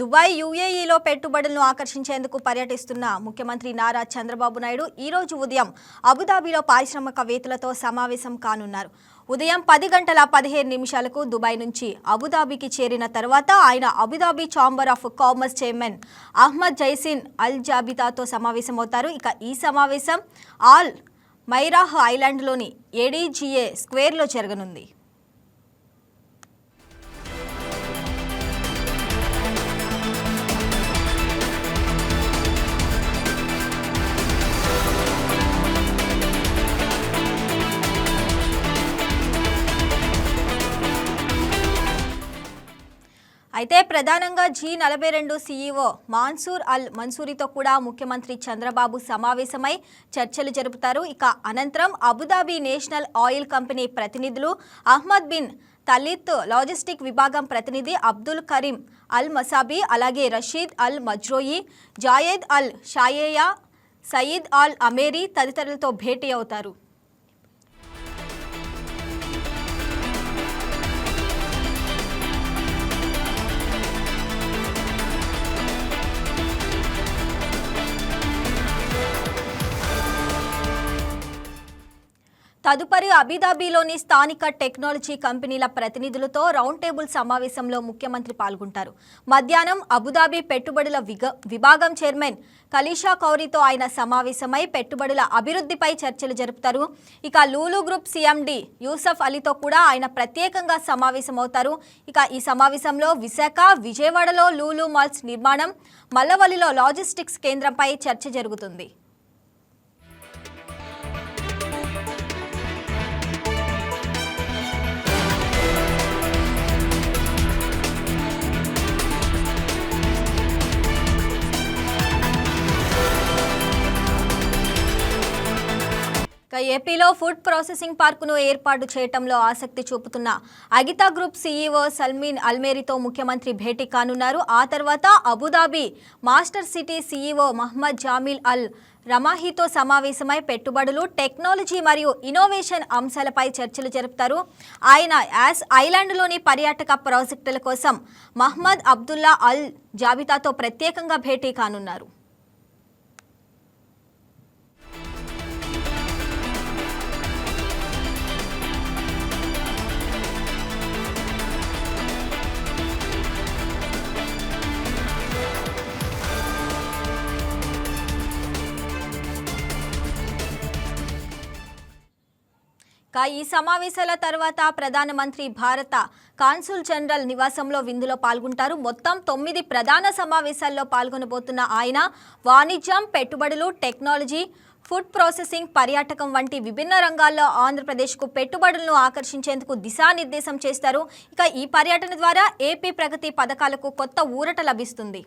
Dubai యుఏఈలో పెట్టుబడులను ఆకర్షించేందుకు పర్యటిస్తున్న ముఖ్యమంత్రి నారా చంద్రబాబు నాయుడు ఈ రోజు ఉదయం అబుదాబిలో పారిశ్రామికవేత్తలతో సమావేశం కానున్నారు. ఉదయం పది గంటల పదిహేను నిమిషాలకు దుబాయ్ నుంచి అబుదాబికి చేరిన తర్వాత ఆయన Abu Dhabi chamber of commerce chairman Ahmed జైసిన్ Al జాబితాతో సమావేశమవుతారు. ఇక ఈ సమావేశం ఆల్ మైరాహ్ ఐలాండ్లోని ఏడీజీఏ స్క్వేర్లో జరగనుంది. అయితే ప్రధానంగా జీ నలభై రెండు సీఈఓ మాన్సూర్ అల్ మన్సూరితో కూడా ముఖ్యమంత్రి చంద్రబాబు సమావేశమై చర్చలు జరుపుతారు. ఇక అనంతరం అబుదాబి నేషనల్ ఆయిల్ కంపెనీ ప్రతినిధులు అహ్మద్ బిన్ తలిత్ లాజిస్టిక్ విభాగం ప్రతినిధి అబ్దుల్ కరీం అల్ మసాబీ అలాగే Rashid Al Mazrouei Zayed Al Shaya Saeed Al Ameri తదితరులతో భేటీ అవుతారు. తదుపరి అబుదాబిలోని స్థానిక టెక్నాలజీ కంపెనీల ప్రతినిధులతో రౌండ్ టేబుల్ సమావేశంలో ముఖ్యమంత్రి పాల్గొంటారు. మధ్యాహ్నం అబుదాబి పెట్టుబడుల విగ విభాగం చైర్మన్ కలీషా కౌరీతో ఆయన సమావేశమై పెట్టుబడుల అభివృద్ధిపై చర్చలు జరుపుతారు. ఇక లూలు గ్రూప్ సీఎండి యూసఫ్ అలీతో కూడా ఆయన ప్రత్యేకంగా సమావేశమవుతారు. ఇక ఈ సమావేశంలో విశాఖ విజయవాడలో లూలు మాల్స్ నిర్మాణం మల్లవల్లిలో లాజిస్టిక్స్ కేంద్రంపై చర్చ జరుగుతుంది. ఏపీలో ఫుడ్ ప్రాసెసింగ్ పార్కును ఏర్పాటు చేయటంలో ఆసక్తి చూపుతున్న అగితా గ్రూప్ సీఈఓ సల్మీన్ అల్మేరీతో ముఖ్యమంత్రి భేటీ కానున్నారు. ఆ తర్వాత Abu Dhabi Masdar City CEO Mohammed Jameel Al రమాహీతో సమావేశమై పెట్టుబడులు టెక్నాలజీ మరియు ఇన్నోవేషన్ అంశాలపై చర్చలు జరుపుతారు. ఆయన యాస్ ఐలాండ్లోని పర్యాటక ప్రాజెక్టుల కోసం మహ్మద్ అబ్దుల్లా అల్ జాబితాతో ప్రత్యేకంగా భేటీ కానున్నారు. ఇక ఈ సమావేశాల తర్వాత ప్రధానమంత్రి భారత కాన్సుల్ జనరల్ నివాసంలో విందులో పాల్గొంటారు. మొత్తం తొమ్మిది ప్రధాన సమావేశాల్లో పాల్గొనబోతున్న ఆయన వాణిజ్యం పెట్టుబడులు టెక్నాలజీ ఫుడ్ ప్రాసెసింగ్ పర్యాటకం వంటి విభిన్న రంగాల్లో ఆంధ్రప్రదేశ్కు పెట్టుబడులను ఆకర్షించేందుకు దిశానిర్దేశం చేస్తారు. ఇక ఈ పర్యటన ద్వారా ఏపీ ప్రగతి పథకాలకు కొత్త ఊరట లభిస్తుంది.